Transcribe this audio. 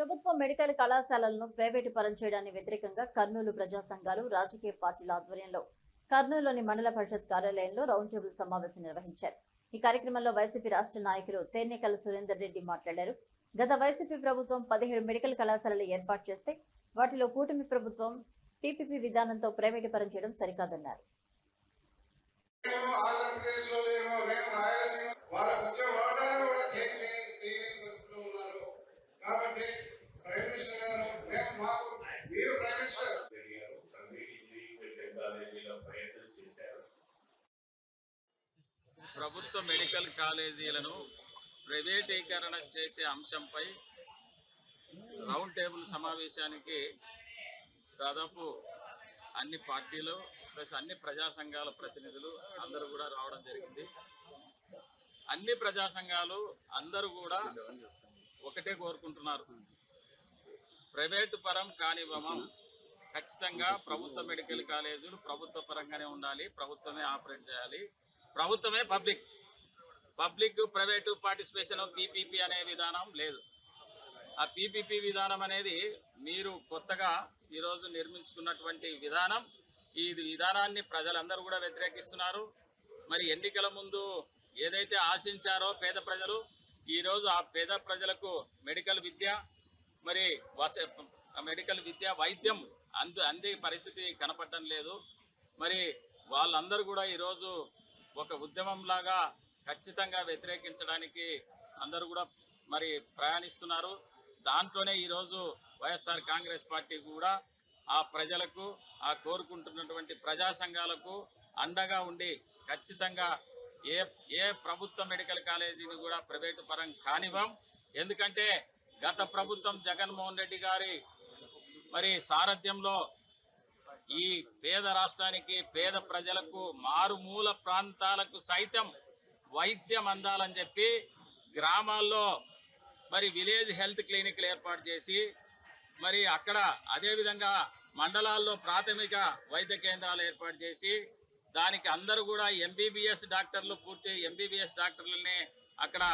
ప్రభుత్వ మెడికల్ కళాశాలలను ప్రైవేటు పరం చేయడాన్ని వ్యతిరేకంగా కర్నూలు ప్రజా సంఘాలు రాజకీయ పార్టీల ఆధ్వర్యంలో కర్నూలులోని మండల పరిషత్ కార్యాలయంలో రౌండ్ టేబుల్ సమావేశం నిర్వహించారు. ఈ కార్యక్రమంలో వైసీపీ రాష్ట్ర నాయకులు తేనేకల సురేందర్ రెడ్డి మాట్లాడారు. గత వైసీపీ ప్రభుత్వం పదిహేడు మెడికల్ కళాశాలలు ఏర్పాటు చేస్తే వాటిలో కూటమి ప్రభుత్వం టీపీపీ విధానంతో ప్రైవేటు పరం చేయడం సరికాదన్నారు. ఆంధ్రప్రదేశ్లో ఏమో మేము రాయలసీమ వాళ్ళకు వచ్చే వాటాలు కూడా మీరు ప్రైవేట్ ఇంజనీరింగ్ కాలేజీలో ప్రయత్నం చేశారు ప్రభుత్వ మెడికల్ కాలేజీలను ప్రైవేటీకరణ చేసే అంశంపై రౌండ్ టేబుల్ సమావేశానికి దాదాపు అన్ని పార్టీలు ప్లస్ అన్ని ప్రజా సంఘాల ప్రతినిధులు అందరూ కూడా రావడం జరిగింది. అన్ని ప్రజా సంఘాలు అందరూ కూడా ఒకటే కోరుకుంటున్నారు. ప్రైవేటు పరం కానివ్వమం ఖచ్చితంగా ప్రభుత్వ మెడికల్ కాలేజీలు ప్రభుత్వ పరంగానే ఉండాలి ప్రభుత్వమే ఆపరేట్ చేయాలి. ప్రభుత్వమే public. Public private participation PPP అనే విధానం లేదు. ఆ పీపీపీ విధానం అనేది మీరు కొత్తగా ఈరోజు నిర్మించుకున్నటువంటి విధానం. ఈ విధానాన్ని ప్రజలందరూ కూడా వ్యతిరేకిస్తున్నారు. మరి ఎన్నికల ముందు ఏదైతే ఆశించారో పేద ప్రజలు ఈరోజు ఆ పేద ప్రజలకు మెడికల్ విద్య మరి వస మెడికల్ విద్య వైద్యం అందు అందే పరిస్థితి కనపడటం లేదు. మరి వాళ్ళందరూ కూడా ఈరోజు ఒక ఉద్యమంలాగా ఖచ్చితంగా వ్యతిరేకించడానికి అందరూ కూడా మరి ప్రయాణిస్తున్నారు. దాంట్లోనే ఈరోజు వైఎస్ఆర్ కాంగ్రెస్ పార్టీ కూడా ఆ ప్రజలకు ఆ కోరుకుంటున్నటువంటి ప్రజా సంఘాలకు అండగా ఉండి ఖచ్చితంగా ఏ ఏ ప్రభుత్వ మెడికల్ కాలేజీని కూడా ప్రైవేటు పరం కానివ్వం. ఎందుకంటే గత ప్రభుత్వం జగన్మోహన్ రెడ్డి గారి మరి సారథ్యంలో ఈ పేద రాష్ట్రానికి పేద ప్రజలకు మారుమూల ప్రాంతాలకు సైతం వైద్యం అందాలని చెప్పి గ్రామాల్లో మరి విలేజ్ హెల్త్ క్లినిక్లు ఏర్పాటు చేసి మరి అక్కడ అదేవిధంగా మండలాల్లో ప్రాథమిక వైద్య కేంద్రాలు ఏర్పాటు చేసి దానికి అందరూ కూడా ఎంబీబీఎస్ డాక్టర్లు పూర్తి ఎంబీబీఎస్ డాక్టర్లని అక్కడ